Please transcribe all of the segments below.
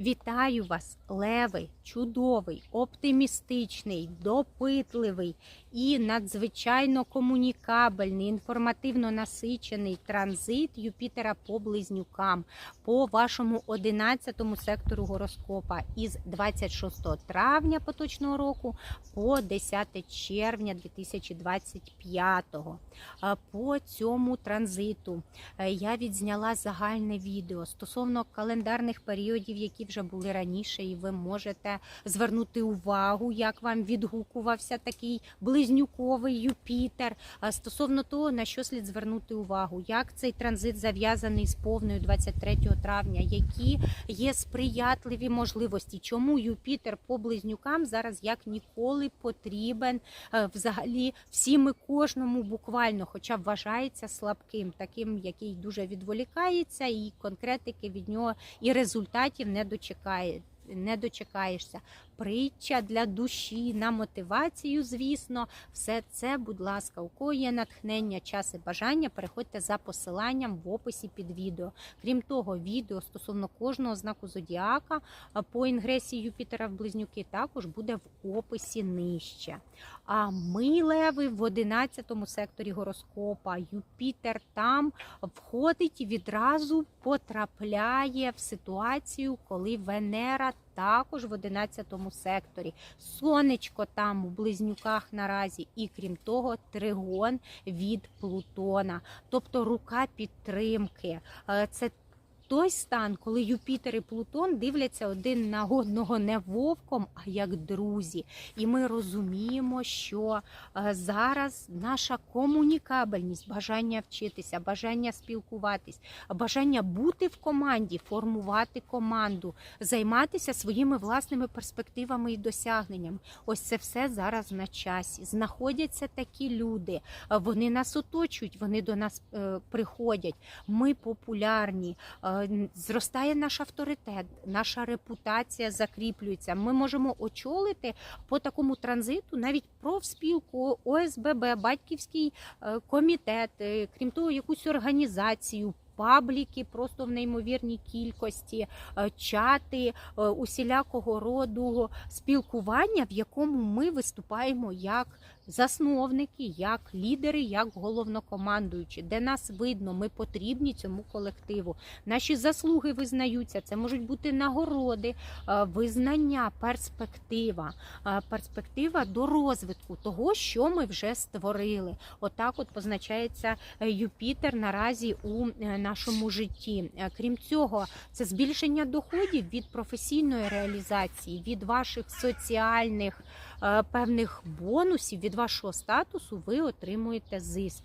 Вітаю вас, левий, чудовий, оптимістичний, допитливий і надзвичайно комунікабельний, інформативно насичений транзит Юпітера по близнюкам по вашому 11 сектору гороскопа із 26 травня поточного року по 10 червня 2025. Е, По цьому транзиту е, я відзняла загальне відео стосовно календарних періодів, які вже були раніше, і ви можете звернути увагу, як вам відгукувався такий близнюковий Юпітер. Стосовно того, на що слід звернути увагу, як цей транзит зав'язаний з повною 23 травня, які є сприятливі можливості, чому Юпітер по близнюкам зараз як ніколи потрібен е, взагалі всім і кожному буквально, хоча вважається слабким, таким, який дуже відволікається, і конкретики від нього і результатів не дочекає. Не дочекаєшся. Притча для душі на мотивацію, звісно, все це, будь ласка, у кого є натхнення, час і бажання, переходьте за посиланням в описі під відео. Крім того, відео стосовно кожного знаку зодіака по інгресії Юпітера в близнюки також буде в описі нижче. А ми, леви, в 11 секторі гороскопа. Юпітер там входить і відразу потрапляє в ситуацію, коли Венера також в 11 секторі. Сонечко там у близнюках наразі, і крім того, тригон від Плутона, тобто рука підтримки. Е, Це той стан, коли Юпітер і Плутон дивляться один на одного не вовком, а як друзі. І ми розуміємо, що е, зараз наша комунікабельність, бажання вчитися, бажання спілкуватись, бажання бути в команді, формувати команду, займатися своїми власними перспективами і досягненнями. Ось це все зараз на часі. Знаходяться такі люди, е, вони нас оточують, вони до нас е, приходять. Ми популярні. Е, Зростає наш авторитет, наша репутація закріплюється. Ми можемо очолити по такому транзиту навіть профспілку, ОСББ, батьківський е, комітет, е, крім того, якусь організацію. Пабліки просто в неймовірній кількості, чати усілякого роду спілкування, в якому ми виступаємо як засновники, як лідери, як головнокомандуючі, де нас видно, ми потрібні цьому колективу. Наші заслуги визнаються. Це можуть бути нагороди, е, визнання, перспектива, е, перспектива до розвитку того, що ми вже створили. Отак, от позначається е, Юпітер наразі у нашому житті. Крім цього, це збільшення доходів від професійної реалізації, від ваших соціальних певних бонусів, від вашого статусу ви отримуєте зиск.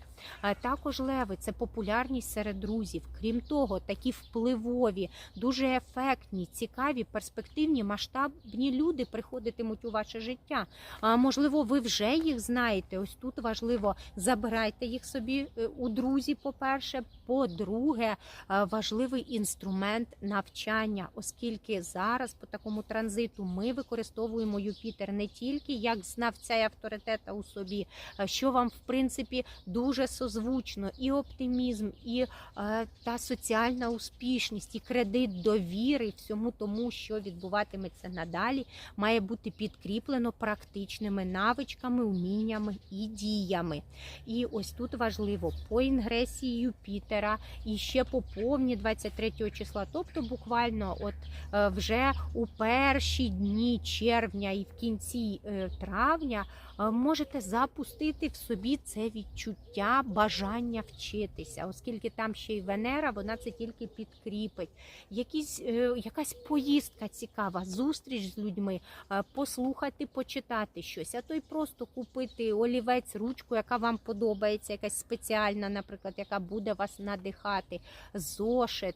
Також леви це популярність серед друзів. Крім того, такі впливові, дуже ефектні, цікаві, перспективні, масштабні люди приходитимуть у ваше життя. А можливо, ви вже їх знаєте. Ось тут важливо забирайте їх собі е, у друзі. По-перше, по-друге, е, важливий інструмент навчання, оскільки зараз по такому транзиту ми використовуємо Юпітер не тільки як знавця і авторитета у собі, е, що вам в принципі дуже созвучно, і оптимізм, і е, та соціальна успішність, і кредит довіри всьому тому, що відбуватиметься надалі, має бути підкріплено практичними навичками, уміннями і діями. І ось тут важливо по інгресії Юпітера і ще по повні 23 числа, тобто буквально от е, вже у перші дні червня і в кінці е, травня е, можете запустити в собі це відчуття бажання вчитися, оскільки там ще й Венера, вона це тільки підкріпить. Якісь, е, якась поїздка цікава, зустріч з людьми, е, послухати, почитати щось, а то й просто купити олівець, ручку, яка вам подобається, якась спеціальна, наприклад, яка буде вас надихати, зошит.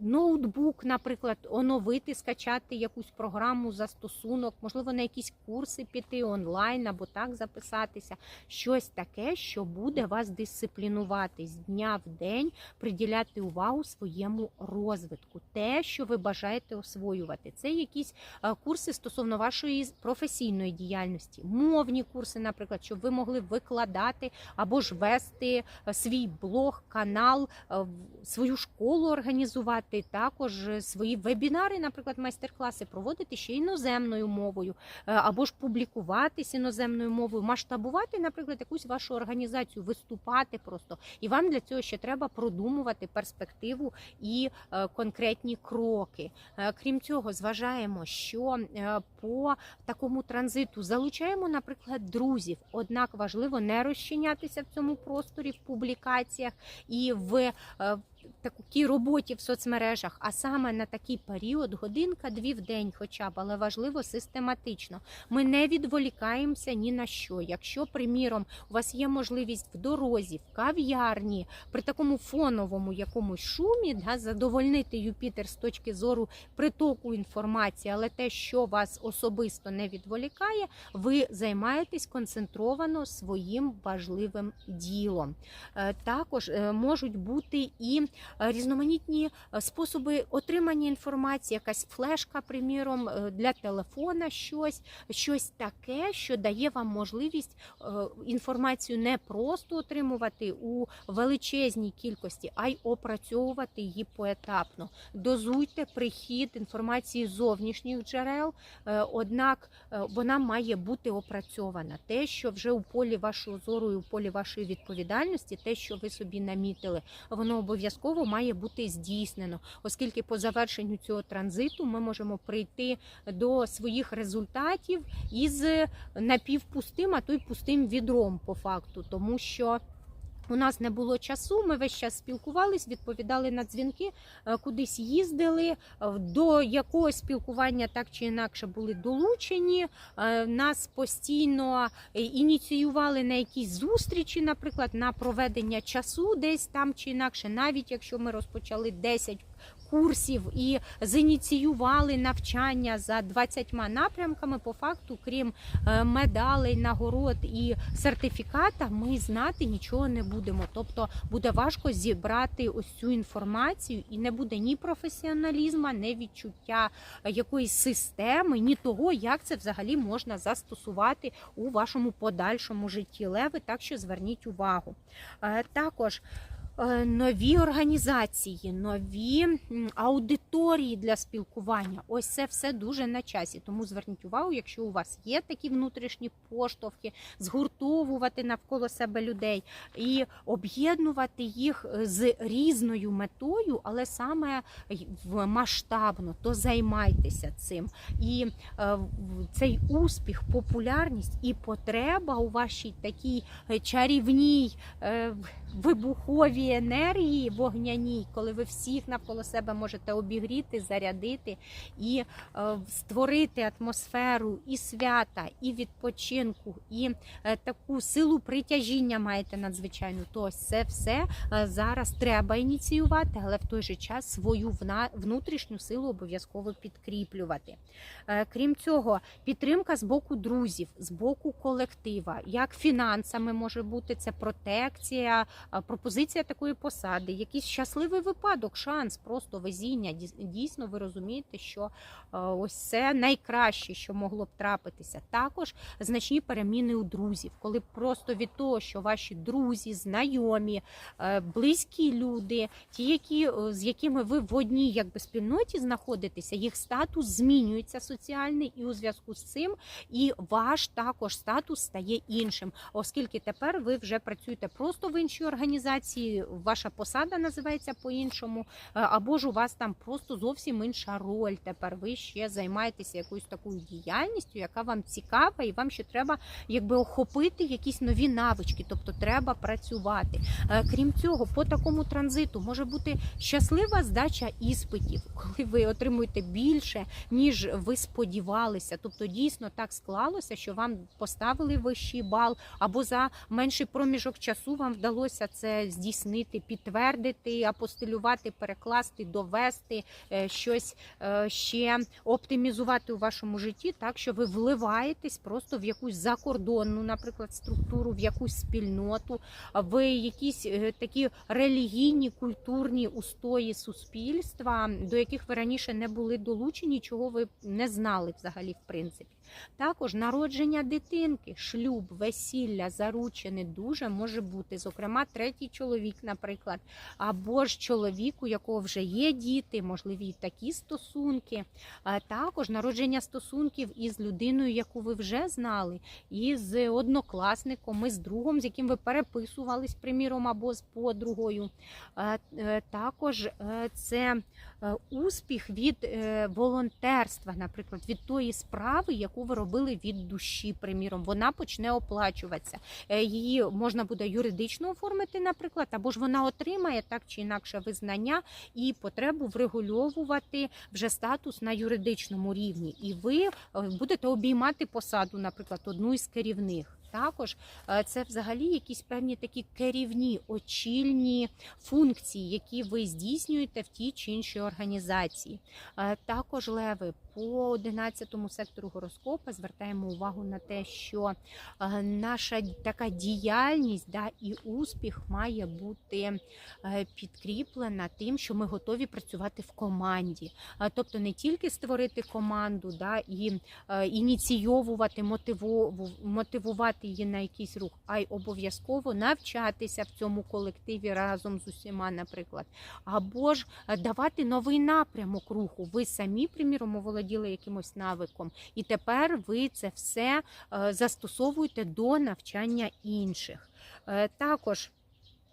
Ноутбук, наприклад, оновити, скачати якусь програму, застосунок, можливо, на якісь курси піти онлайн або так записатися. Щось таке, що буде вас дисциплінувати з дня в день, приділяти увагу своєму розвитку, те, що ви бажаєте освоювати. Це якісь е, курси стосовно вашої професійної діяльності, мовні курси, наприклад, щоб ви могли викладати або ж вести е, свій блог, канал, е, свою школу організувати. Створювати також е, свої вебінари, наприклад, майстер-класи, проводити ще іноземною мовою, е, або ж публікуватись іноземною мовою, масштабувати, наприклад, якусь вашу організацію, виступати просто. І вам для цього ще треба продумувати перспективу і е, конкретні кроки. Крім цього, зважаємо, що по такому транзиту залучаємо, наприклад, друзів. Однак важливо не розчинятися в цьому просторі в публікаціях і в такій роботі в соцмережах, а саме на такий період, годинка-дві в день, хоча б, але важливо систематично. Ми не відволікаємося ні на що. Якщо, приміром, у вас є можливість в дорозі, в кав'ярні, при такому фоновому якомусь шумі, да, задовольнити Юпітер з точки зору притоку інформації, але те, що вас особисто не відволікає, ви займаєтесь концентровано своїм важливим ділом. Е, Також е, можуть бути і різноманітні е, способи отримання інформації, якась флешка, приміром, е, для телефона, щось, щось таке, що дає вам можливість е, інформацію не просто отримувати у величезній кількості, а й опрацьовувати її поетапно. Дозуйте прихід інформації з зовнішніх джерел, е, однак е, вона має бути опрацьована. Те, що вже у полі вашого зору і у полі вашої відповідальності, те, що ви собі намітили, воно обов'язково має бути здійснено, оскільки по завершенню цього транзиту ми можемо прийти до своїх результатів із напівпустим, а то й пустим відром по факту, тому що. У нас не було часу, ми весь час спілкувались, відповідали на дзвінки, е, кудись їздили. е, До якогось спілкування так чи інакше були долучені. Е, Нас постійно ініціювали на якісь зустрічі, наприклад, на проведення часу десь там чи інакше, навіть якщо ми розпочали 10 курсів і зініціювали навчання за 20 напрямками. По факту, крім е, медалей, нагород і сертифіката, ми знати нічого не будемо. Тобто буде важко зібрати ось цю інформацію, і не буде ні професіоналізму, ні відчуття якоїсь системи, ні того, як це взагалі можна застосувати у вашому подальшому житті леви. Так що зверніть увагу. Е, Також нові організації, нові аудиторії для спілкування. Ось це все дуже на часі. Тому зверніть увагу, якщо у вас є такі внутрішні поштовхи, згуртовувати навколо себе людей і об'єднувати їх е, з різною метою, але саме масштабно, то займайтеся цим. І е, цей успіх, популярність і потреба у вашій такій е, чарівній е, вибуховій енергії вогняній, коли ви всіх навколо себе можете обігріти, зарядити і е, створити атмосферу і свята, і відпочинку, і е, таку силу притяжіння маєте надзвичайну. То ось це все е, зараз треба ініціювати, але в той же час свою вна- внутрішню силу обов'язково підкріплювати. Е, Крім цього, підтримка з боку друзів, з боку колектива, як фінансами може бути це протекція, е, пропозиція такої посади, якийсь щасливий випадок, шанс, просто везіння. Дійсно, ви розумієте, що е, ось це найкраще, що могло б трапитися. Також значні переміни у друзів, коли просто від того, що ваші друзі, знайомі, е, близькі люди, ті, які е, з якими ви в одній якби спільноті знаходитеся, їх статус змінюється соціальний, і у зв'язку з цим і ваш також статус стає іншим, оскільки тепер ви вже працюєте просто в іншій організації, ваша посада називається по-іншому, е, або ж у вас там просто зовсім інша роль. Тепер ви ще займаєтеся якоюсь такою діяльністю, яка вам цікава, і вам ще треба якби охопити якісь нові навички, тобто треба працювати. Е, Крім цього, по такому транзиту може бути щаслива здача іспитів, коли ви отримуєте більше, ніж ви сподівалися. Тобто, дійсно так склалося, що вам поставили вищий бал, або за менший проміжок часу вам вдалося це здійснити, підтвердити, апостилювати, перекласти, довести е, щось е, ще оптимізувати у вашому житті, так що ви вливаєтесь просто в якусь закордонну, наприклад, структуру, в якусь спільноту, в якісь е, такі релігійні, культурні устої суспільства, до яких ви раніше не були долучені, чого ви не знали взагалі, в принципі. Також народження дитинки, шлюб, весілля, заручене дуже може бути. Зокрема, третій чоловік, наприклад, або ж чоловік, у якого вже є діти, можливі і такі стосунки. Також народження стосунків із людиною, яку ви вже знали, із однокласником, із другом, з яким ви переписувались, приміром, або з подругою. Е, Також е, це е, успіх від волонтерства, наприклад, від тої справи, яку ви робили від душі, приміром, вона почне оплачуватися. Е, Її можна буде юридично оформити, наприклад, або ж вона отримає так чи інакше визнання і потребу врегульовувати вже статус на юридичному рівні. І ви е, будете обіймати посаду, наприклад, одну із керівних. Також е, це взагалі якісь певні такі керівні очільні функції, які ви здійснюєте в тій чи іншій організації. Е, Також леви по 11 сектору гороскопа звертаємо увагу на те, що е, наша така діяльність да, і успіх має бути підкріплена тим, що ми готові працювати в команді. Тобто не тільки створити команду да, і ініційовувати, мотиву- мотивувати її на якийсь рух, а й обов'язково навчатися в цьому колективі разом з усіма, наприклад, або ж е, давати новий напрямок руху. Ви самі, приміром, оволоділи якимось навиком, і тепер ви це все е, застосовуєте до навчання інших. Е, Також.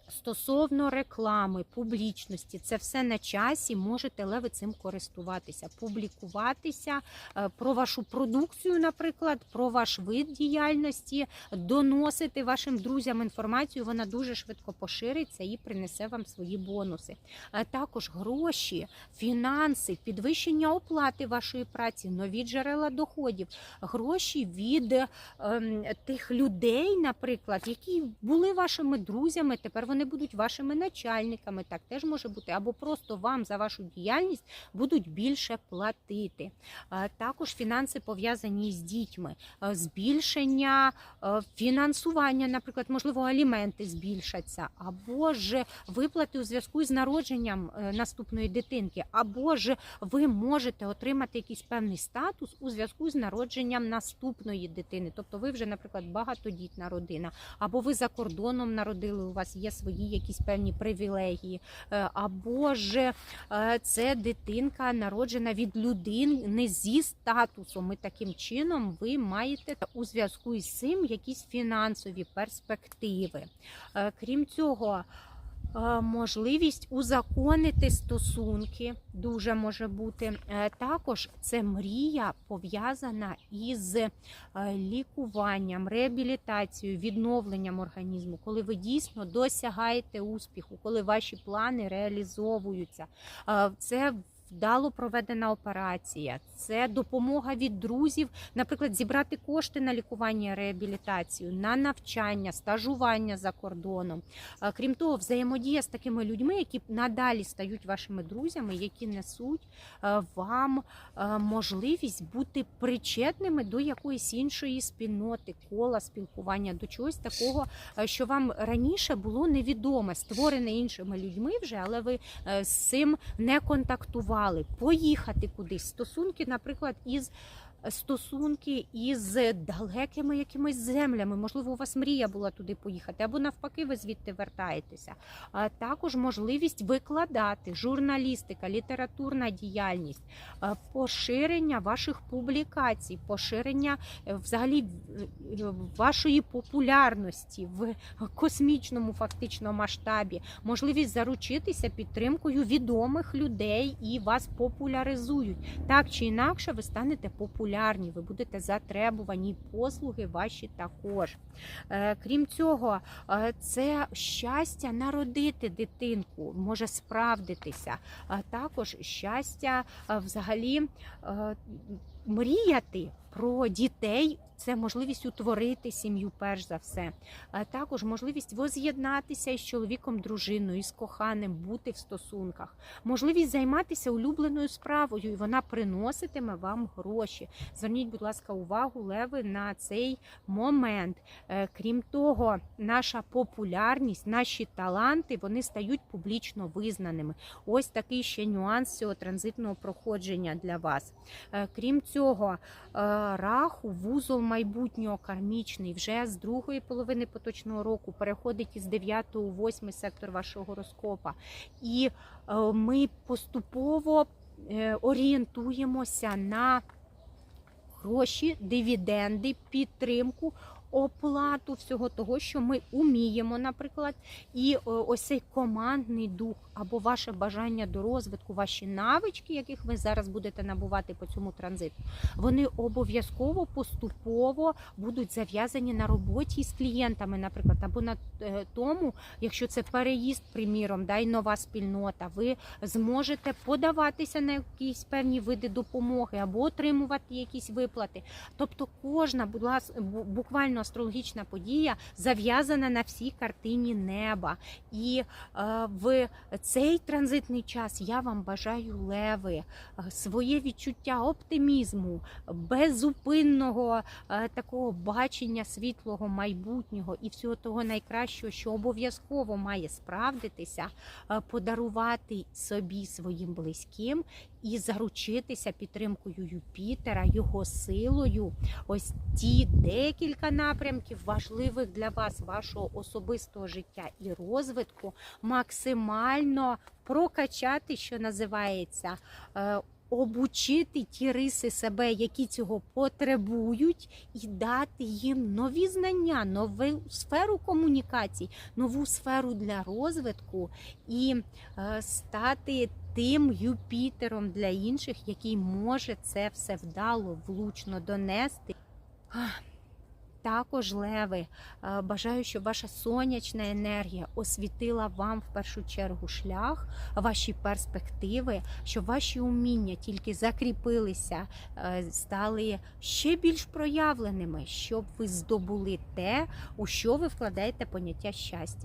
Стосовно реклами, публічності, це все на часі. Можете леви цим користуватися, публікуватися е, про вашу продукцію, наприклад, про ваш вид діяльності, доносити вашим друзям інформацію. Вона дуже швидко пошириться і принесе вам свої бонуси. Е, Також гроші, фінанси, підвищення оплати вашої праці, нові джерела доходів, гроші від ем, тих людей, наприклад, які були вашими друзями. Тепер вони будуть вашими начальниками. Так теж може бути, або просто вам за вашу діяльність будуть більше платити. Е, Також фінанси пов'язані з дітьми, Е, збільшення е, фінансування, наприклад, можливо, аліменти збільшаться, або ж виплати у зв'язку з народженням наступної дитинки, або ж ви можете отримати якийсь певний статус у зв'язку з народженням наступної дитини. Тобто, ви вже, наприклад, багатодітна родина, або ви за кордоном народили, у вас є свої якісь певні привілегії, е, або ж е, це дитинка народжена від людини зі статусом. І таким чином ви маєте у зв'язку із цим якісь фінансові перспективи. Е, Крім цього. Е, Можливість узаконити стосунки дуже може бути. Е, Також це мрія пов'язана із е, лікуванням, реабілітацією, відновленням організму, коли ви дійсно досягаєте успіху, коли ваші плани реалізовуються. Це Вдало проведена операція, це допомога від друзів, наприклад, зібрати кошти на лікування, реабілітацію, на навчання, стажування за кордоном. Крім того, взаємодія з такими людьми, які надалі стають вашими друзями, які несуть вам можливість бути причетними до якоїсь іншої спільноти, кола спілкування, до чогось такого, що вам раніше було невідоме, створене іншими людьми вже, але ви е, з цим не контактували. Поїхати кудись. Стосунки, наприклад, із стосунки із далекими якимись землями. Можливо, у вас мрія була туди поїхати, або навпаки, ви звідти вертаєтеся. А також можливість викладати, журналістика, літературна діяльність, поширення ваших публікацій, поширення е, взагалі е, вашої популярності в космічному фактично масштабі, можливість заручитися підтримкою відомих людей і вас популяризують. Так чи інакше, ви станете популярні, ви будете затребувані, послуги ваші також. Е, Крім цього, е, це щастя народити дитинку може справдитися. А також щастя е, взагалі е, мріяти про дітей. Це можливість утворити сім'ю, перш за все. А також можливість воз'єднатися із чоловіком, дружиною, із коханим, бути в стосунках, можливість займатися улюбленою справою, і вона приноситиме вам гроші. Зверніть, будь ласка, увагу, леви на цей момент. Е, Крім того, наша популярність, наші таланти вони стають публічно визнаними. Ось такий ще нюанс цього транзитного проходження для вас. Е, Крім цього е, раху вузол майбутнього кармічний вже з другої половини поточного року переходить із 9 у 8 сектор вашого гороскопа. І е, ми поступово е, орієнтуємося на гроші, дивіденди, підтримку. Оплату всього того, що ми уміємо, наприклад, і е, ось цей командний дух або ваше бажання до розвитку, ваші навички, яких ви зараз будете набувати по цьому транзиту, вони обов'язково поступово будуть зав'язані на роботі з клієнтами, наприклад, або на е, тому, якщо це переїзд, приміром, да, і нова спільнота, ви зможете подаватися на якісь певні види допомоги або отримувати якісь виплати. Тобто, кожна, будь ласка, буквально астрологічна подія зав'язана на всій картині неба. І е, в цей транзитний час я вам бажаю леви, е, своє відчуття оптимізму, беззупинного е, такого бачення світлого майбутнього і всього того найкращого, що обов'язково має справдитися, е, подарувати собі своїм близьким і заручитися підтримкою Юпітера, його силою. Ось ті декілька напрямків важливих для вас, вашого особистого життя і розвитку, максимально прокачати, що називається. е, Обучити ті риси себе, які цього потребують, і дати їм нові знання, нову сферу комунікацій, нову сферу для розвитку і е, стати тим Юпітером для інших, який може це все вдало, влучно донести. Також леви, е, бажаю, щоб ваша сонячна енергія освітила вам в першу чергу шлях, ваші перспективи, щоб ваші уміння тільки закріпилися, е, стали ще більш проявленими, щоб ви здобули те, у що ви вкладаєте поняття щастя.